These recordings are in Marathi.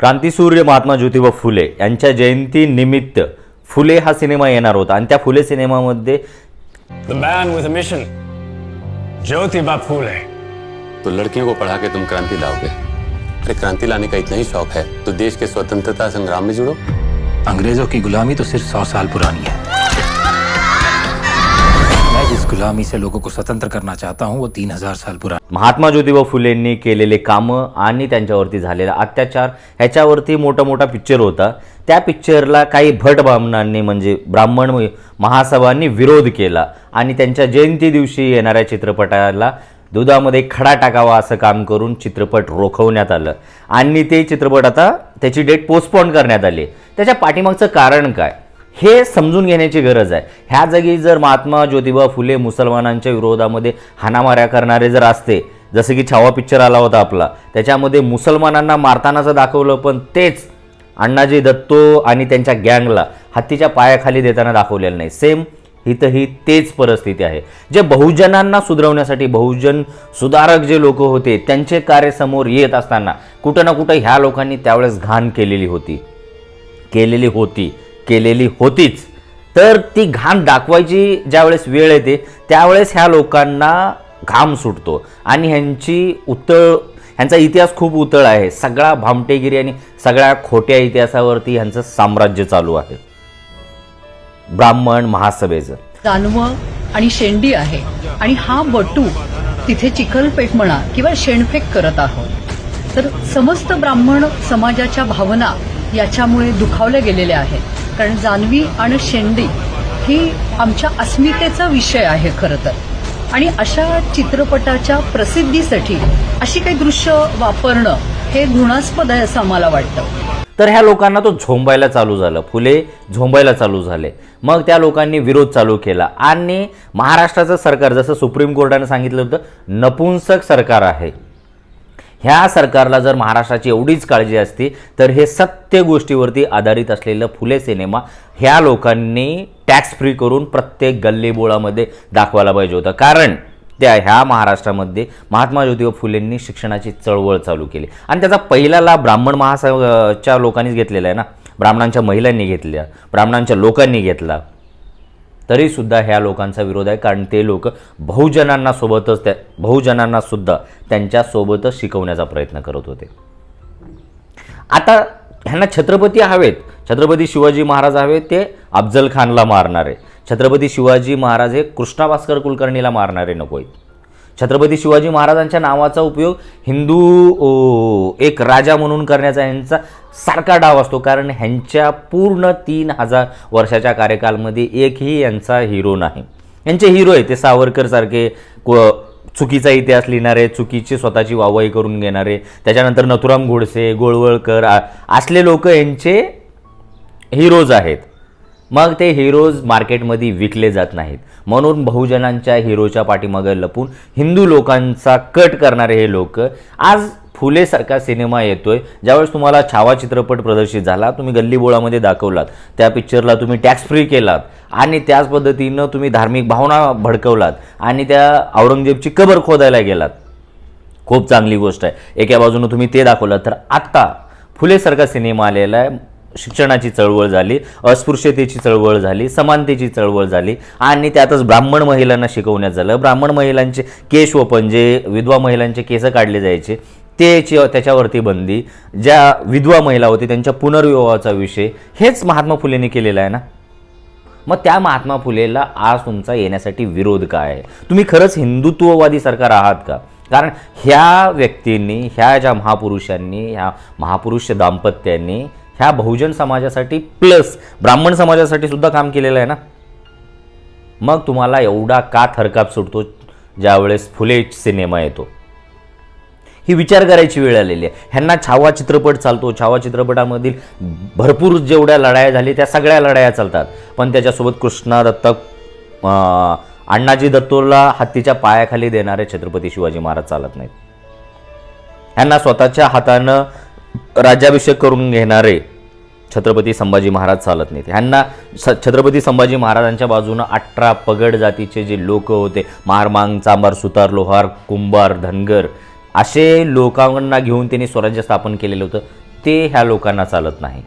क्रांतीसूर्य महात्मा ज्योतिबा फुले यांच्या जयंती निमित्त फुले हा सिनेमा येणार होता आणि त्या फुले सिनेमामध्ये The man with a mission. Jyotiba Phule. तो लड़कियों को पढ़ा के तुम क्रांति लाओगे अरे क्रांति लाने का इतना ही शौक है तो देश के स्वतंत्रता संग्राम में जुड़ो अंग्रेज़ों की गुलामी तो सिर्फ़ सौ साल पुरानी है गुलामी से लोगों को स्वतंत्र करना चाहता हूँ वो तीन हजार साल पुराना। महात्मा ज्योतिबा फुलेंनी केलेले कामं आणि त्यांच्यावरती झालेला अत्याचार ह्याच्यावरती मोठा मोठा पिक्चर होता. त्या पिक्चरला काही भट ब्राह्मणांनी म्हणजे ब्राह्मण महासभांनी विरोध केला आणि त्यांच्या जयंती दिवशी येणाऱ्या चित्रपटाला दुधामध्ये खडा टाकावा असं काम करून चित्रपट रोखवण्यात आलं. आणि ते चित्रपट आता त्याची डेट पोस्टपोन करण्यात आली. त्याच्या पाठीमागचं कारण काय? हे समजून घेण्याची गरज आहे. ह्या जागी जर महात्मा ज्योतिबा फुले मुसलमानांच्या विरोधामध्ये हाणामाऱ्या करणारे जर असते जसं की छावा पिक्चर आला होता आपला त्याच्यामध्ये मुसलमानांना मारतानाचं दाखवलं पण तेच अण्णाजी दत्तो आणि त्यांच्या गँगला हत्तीच्या पायाखाली देताना दाखवलेलं नाही. सेम इथंही तेच परिस्थिती आहे. जे बहुजनांना सुधरवण्यासाठी बहुजन सुधारक जे लोक होते त्यांचे कार्य समोर येत असताना कुठं ना कुठं ह्या लोकांनी त्यावेळेस घाण केलेली होती. केलेली होती. केलेली होतीच. तर ती घाण दाखवायची ज्यावेळेस वेळ येते त्यावेळेस ह्या लोकांना घाम सुटतो. आणि ह्यांची उतळ ह्यांचा इतिहास खूप उतळ आहे. सगळा भामटेगिरी आणि सगळ्या खोट्या इतिहासावरती ह्यांचं साम्राज्य चालू आहे. ब्राह्मण महासभेचं. दानव आणि शेंडी आहे. आणि हा बटू तिथे चिखलपेट म्हणा किंवा शेणफेक करत आहोत. तर समस्त ब्राह्मण समाजाच्या भावना याच्यामुळे दुखावल्या गेलेल्या आहेत. कारण जानवी आणि शेंडी ही आमच्या अस्मितेचा विषय आहे खरं तर. आणि अशा चित्रपटाच्या प्रसिद्धीसाठी अशी काही दृश्य वापरणं हे घृणास्पद आहे असं आम्हाला वाटतं. तर ह्या लोकांना तो झोंबायला चालू झालं. फुले झोंबायला चालू झाले. मग त्या लोकांनी विरोध चालू केला. आणि महाराष्ट्राचं सरकार जसं सुप्रीम कोर्टाने सांगितलं होतं नपुंसक सरकार आहे. ह्या सरकारला जर महाराष्ट्राची एवढीच काळजी असती तर हे सत्य गोष्टीवरती आधारित असलेलं फुले सिनेमा ह्या लोकांनी टॅक्स फ्री करून प्रत्येक गल्लीबोळामध्ये दाखवायला पाहिजे होतं. कारण त्या ह्या महाराष्ट्रामध्ये महात्मा ज्योतिबा फुलेंनी शिक्षणाची चळवळ चालू केली. आणि त्याचा पहिला लाभ ब्राह्मण महासभेच्या लोकांनीच घेतलेला आहे ना. ब्राह्मणांच्या महिलांनी घेतल्या ब्राह्मणांच्या लोकांनी घेतला. तरीसुद्धा ह्या लोकांचा विरोध आहे. कारण ते लोक बहुजनांना सोबतच त्या बहुजनांना सुद्धा त्यांच्यासोबतच शिकवण्याचा प्रयत्न करत होते. आता ह्यांना छत्रपती हवेत. छत्रपती शिवाजी महाराज हवेत ते अफजल खानला मारणारे. छत्रपती शिवाजी महाराज हे कृष्णा भास्कर कुलकर्णीला मारणारे नको आहेत. छत्रपती शिवाजी महाराजांच्या नावाचा उपयोग हिंदू एक राजा म्हणून करण्याचा यांचा सारखा डाव असतो. कारण ह्यांच्या पूर्ण तीन हजार वर्षाच्या कार्यकालमध्ये एकही यांचा हिरो नाही. यांचे हिरो आहे ते सावरकरसारखे को चुकीचा इतिहास लिहिणारे चुकीची स्वतःची वावाई करून घेणारे त्याच्यानंतर नथुराम घोडसे गोळवळकर आ- असले लोक यांचे हिरोज आहेत. मग ते हिरोज मार्केटमध्ये विकले जात नाहीत. म्हणून बहुजनांच्या हिरोच्या पाठीमागं लपून हिंदू लोकांचा कट करणारे हे लोक आज फुलेसारखा सिनेमा येतोय. ज्यावेळेस तुम्हाला छावा चित्रपट प्रदर्शित झाला तुम्ही गल्लीबोळामध्ये दाखवलात. त्या पिक्चरला तुम्ही टॅक्स फ्री केलात. आणि त्याच पद्धतीनं तुम्ही धार्मिक भावना भडकवलात. आणि त्या औरंगजेबची कबर खोदायला गेलात. खूप चांगली गोष्ट आहे. एका बाजूनं तुम्ही ते दाखवलं. तर आत्ता फुलेसारखा सिनेमा आलेला आहे. शिक्षणाची चळवळ झाली अस्पृश्यतेची चळवळ झाली समानतेची चळवळ झाली आणि त्यातच ब्राह्मण महिलांना शिकवण्यात झालं. ब्राह्मण महिलांचे केश ओपन जे विधवा महिलांचे केस काढले जायचे त्याची त्याच्यावरती बंदी. ज्या विधवा महिला होती त्यांच्या पुनर्विवाहाचा विषय हेच महात्मा फुलेंनी केलेलं आहे ना? मग त्या महात्मा फुलेला आज तुमचा येण्यासाठी विरोध काय? आहे तुम्ही खरंच हिंदुत्ववादी सरकार आहात का? कारण ह्या व्यक्तींनी ह्या ज्या महापुरुषांनी ह्या महापुरुष दाम्पत्यांनी ह्या बहुजन समाजासाठी प्लस ब्राह्मण समाजासाठी सुद्धा काम केलेलं आहे ना? मग तुम्हाला एवढा का थरकाप सुटतो ज्यावेळेस फुले सिनेमा येतो? ही विचार करायची वेळ आलेली आहे. ह्यांना छावा चित्रपट चालतो. छावा चित्रपटामधील भरपूर जेवढ्या लढाया झाली त्या सगळ्या लढाया चालतात. पण त्याच्यासोबत कृष्णा दत्तक अण्णाजी दत्तोला हत्तीच्या पायाखाली देणारे छत्रपती शिवाजी महाराज चालत नाहीत. ह्यांना स्वतःच्या हातानं राज्याभिषेक करून घेणारे छत्रपती संभाजी महाराज चालत नाहीत. ह्यांना स छत्रपती संभाजी महाराजांच्या बाजूनं अठरा पगड जातीचे जे लोक होते मारमांग चांबार सुतार लोहार कुंभार धनगर असे लोकांना घेऊन त्यांनी स्वराज्य स्थापन केलेलं होतं. ते ह्या लोकांना चालत नाही.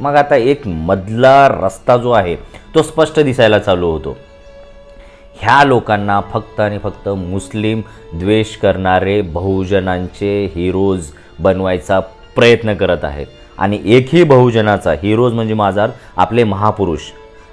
मग आता एक मधला रस्ता जो आहे तो स्पष्ट दिसायला चालू होतो. ह्या लोकांना फक्त आणि फक्त मुस्लिम द्वेष करणारे बहुजनांचे हिरोज बनवायचा प्रयत्न करत आहेत. आणि एकही बहुजनाचा हिरोज म्हणजे माझा आपले महापुरुष.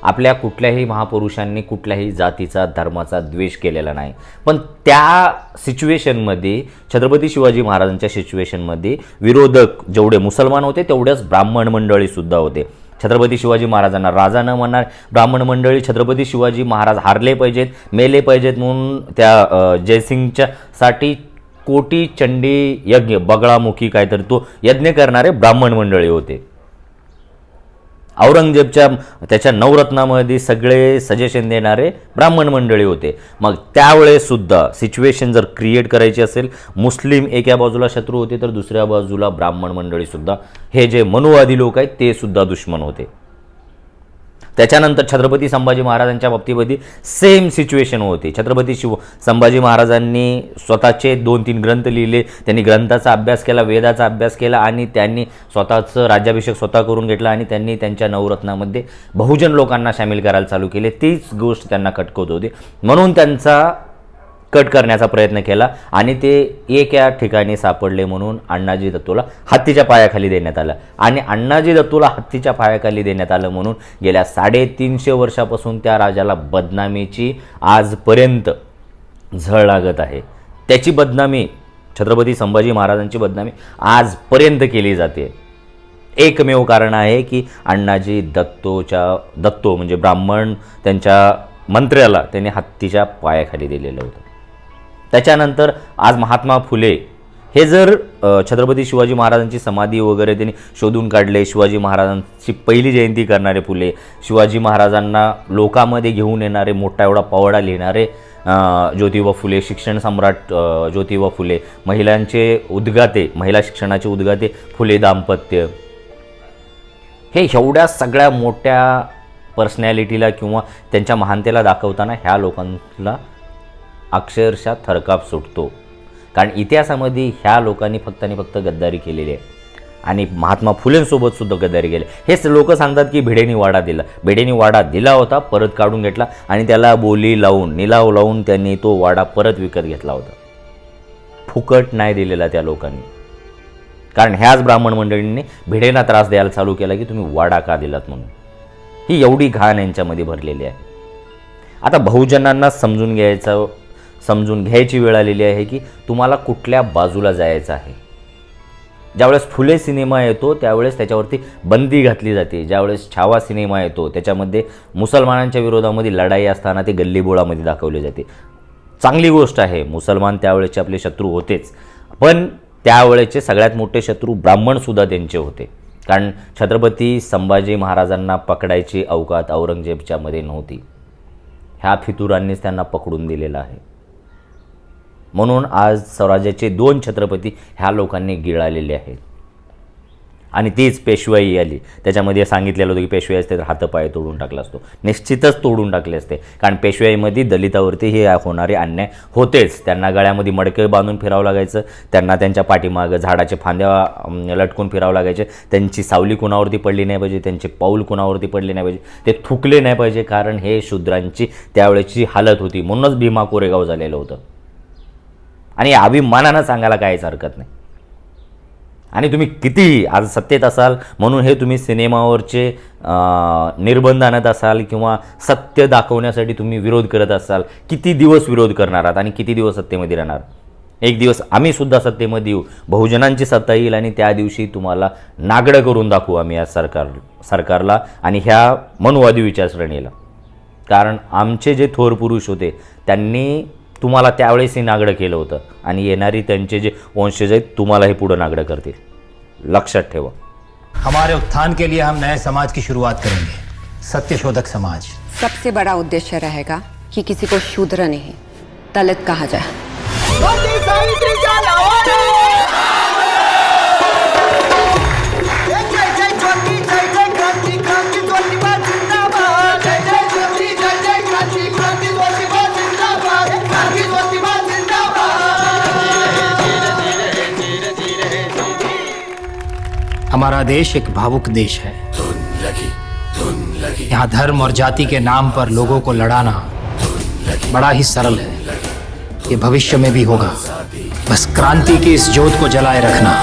आपल्या कुठल्याही महापुरुषांनी कुठल्याही जातीचा धर्माचा द्वेष केलेला नाही. पण त्या सिच्युएशनमध्ये छत्रपती शिवाजी महाराजांच्या सिच्युएशनमध्ये विरोधक जेवढे मुसलमान होते तेवढ्याच ब्राह्मण मंडळीसुद्धा होते. छत्रपती शिवाजी महाराजांना राजा न म्हणणार ब्राह्मण मंडळी छत्रपती शिवाजी महाराज हारले पाहिजेत मेले पाहिजेत म्हणून त्या जयसिंगच्या साठी कोटी चंडी यज्ञ. बगळामुखी काय तर तो यज्ञ करणारे ब्राह्मण मंडळी होते. औरंगजेबच्या त्याच्या नवरत्नामध्ये सगळे सजेशन देणारे ब्राह्मण मंडळी होते. मग त्यावेळेस सुद्धा सिच्युएशन जर क्रिएट करायची असेल मुस्लिम एका बाजूला शत्रू होते तर दुसऱ्या बाजूला ब्राह्मण मंडळीसुद्धा हे जे मनुवादी लोक आहेत ते सुद्धा दुश्मन होते. त्याच्यानंतर छत्रपती संभाजी महाराजांच्या बाबतीमध्ये सेम सिच्युएशन होती. छत्रपती शिव संभाजी महाराजांनी स्वतःचे दोन तीन ग्रंथ लिहिले. त्यांनी ग्रंथाचा अभ्यास केला वेदाचा अभ्यास केला आणि त्यांनी स्वतःचं राज्याभिषेक स्वतः करून घेतला आणि त्यांनी त्यांच्या नवरत्नामध्ये बहुजन लोकांना सामील करायला चालू केले. तीच गोष्ट त्यांना खटकवत होती. म्हणून त्यांचा कट करण्याचा प्रयत्न केला आणि ते एक या ठिकाणी सापडले म्हणून अण्णाजी दत्तूला हत्तीच्या पायाखाली देण्यात आलं. आणि अण्णाजी दत्तूला हत्तीच्या पायाखाली देण्यात आलं म्हणून गेल्या साडेतीनशे वर्षापासून त्या राजाला बदनामीची आजपर्यंत झळ लागत आहे. त्याची बदनामी छत्रपती संभाजी महाराजांची बदनामी आजपर्यंत केली जाते. एकमेव कारण आहे की अण्णाजी दत्तोच्या दत्तो म्हणजे ब्राह्मण त्यांच्या मंत्र्याला त्यांनी हत्तीच्या पायाखाली दिलेलं होतं. त्याच्यानंतर आज महात्मा फुले हे जर छत्रपती शिवाजी महाराजांची समाधी वगैरे त्यांनी शोधून काढले शिवाजी महाराजांची पहिली जयंती करणारे फुले शिवाजी महाराजांना लोकामध्ये घेऊन येणारे मोठा एवढा पवडा लिहिणारे ज्योतिबा फुले शिक्षण सम्राट ज्योतिबा फुले महिलांचे उद्गाते महिला शिक्षणाचे उद्गाते फुले दाम्पत्य. हे एवढ्या सगळ्या मोठ्या पर्सनॅलिटीला किंवा त्यांच्या महानतेला दाखवताना ह्या लोकांना अक्षरशः थरकाप सुटतो. कारण इतिहासामध्ये ह्या लोकांनी फक्त आणि फक्त गद्दारी केलेली आहे. आणि महात्मा फुलेंसोबत सुद्धा गद्दारी केली. हेच लोक सांगतात की भिडेनी वाडा दिला. भिडेनी वाडा दिला होता परत काढून घेतला. आणि त्याला बोली लावून निलाव लावून त्यांनी तो वाडा परत विकत घेतला होता. फुकट नाही दिलेला त्या लोकांनी. कारण ह्याच ब्राह्मण मंडळींनी भिडेना त्रास द्यायला चालू केला की तुम्ही वाडा का दिलात म्हणून. ही एवढी घाण यांच्यामध्ये भरलेली आहे. आता बहुजनांना समजून घ्यायचं समजून घ्यायची वेळ आलेली आहे की तुम्हाला कुठल्या बाजूला जायचं आहे. ज्यावेळेस फुले सिनेमा येतो त्यावेळेस त्याच्यावरती बंदी घातली जाते. ज्यावेळेस छावा सिनेमा येतो त्याच्यामध्ये मुसलमानांच्या विरोधामध्ये लढाई असताना ते गल्लीबोळामध्ये दाखवली जाते. चांगली गोष्ट आहे मुसलमान त्यावेळेचे आपले शत्रू होतेच. पण त्यावेळेचे सगळ्यात मोठे शत्रू ब्राह्मणसुद्धा त्यांचे होते. कारण छत्रपती संभाजी महाराजांना पकडायची अवकात औरंगजेबच्यामध्ये नव्हती. ह्या फितुरांनीच त्यांना पकडून दिलेलं आहे. म्हणून आज स्वराज्याचे दोन छत्रपती ह्या लोकांनी गिळालेले आहेत. आणि तीच पेशवाई आली. त्याच्यामध्ये सांगितलेलं होतं की पेशवाई असते तर हातपाय तोडून टाकला असतो. निश्चितच तोडून टाकले असते. कारण पेशवाईमध्ये दलितावरती हे होणारे अन्याय होतेच. त्यांना गळ्यामध्ये मडके बांधून फिरावं लागायचं. त्यांना त्यांच्या पाठीमागं झाडाचे फांद्या लटकून फिरावं लागायचे. त्यांची सावली कुणावरती पडली नाही पाहिजे. त्यांचे पाऊल कुणावरती पडले नाही पाहिजे. ते थुकले नाही पाहिजे. कारण हे शूद्रांची त्यावेळेची हालत होती. म्हणूनच भीमा कोरेगाव झालेलं होतं. आणि अभिमानानं सांगायला काहीच हरकत नाही. आणि तुम्ही किती आज सत्तेत असाल म्हणून हे तुम्ही सिनेमावरचे निर्बंध आणत असाल किंवा सत्य दाखवण्यासाठी तुम्ही विरोध करत असाल किती दिवस विरोध करणार आहात आणि किती दिवस सत्तेमध्ये राहणार? एक दिवस आम्ही सुद्धा सत्तेमध्ये येऊ बहुजनांची सत्ता येईल आणि त्या दिवशी तुम्हाला नागडं करून दाखवू आम्ही या सरकार सरकारला आणि ह्या मनुवादी विचारसरणीला कारण आमचे जे थोर पुरुष होते त्यांनी तुम्हाला त्यावेळेसही नागडं केलं होतं. आणि येणारी त्यांचे जे वंशज आहेत तुम्हाला हे पुढं नागडं करतील. लक्षात ठेवा. हमारे उत्थान के लिए हम नए समाज की शुरुआत करेंगे. सत्यशोधक समाज. सबसे बड़ा उद्देश्य रहेगा कि किसी को शूद्र नहीं दलित कहा जाए। हमारा देश एक भावुक देश है। यहाँ धर्म और जाति के नाम पर लोगों को लड़ाना बड़ा ही सरल है। ये भविष्य में भी होगा। बस क्रांति की इस जोत को जलाए रखना।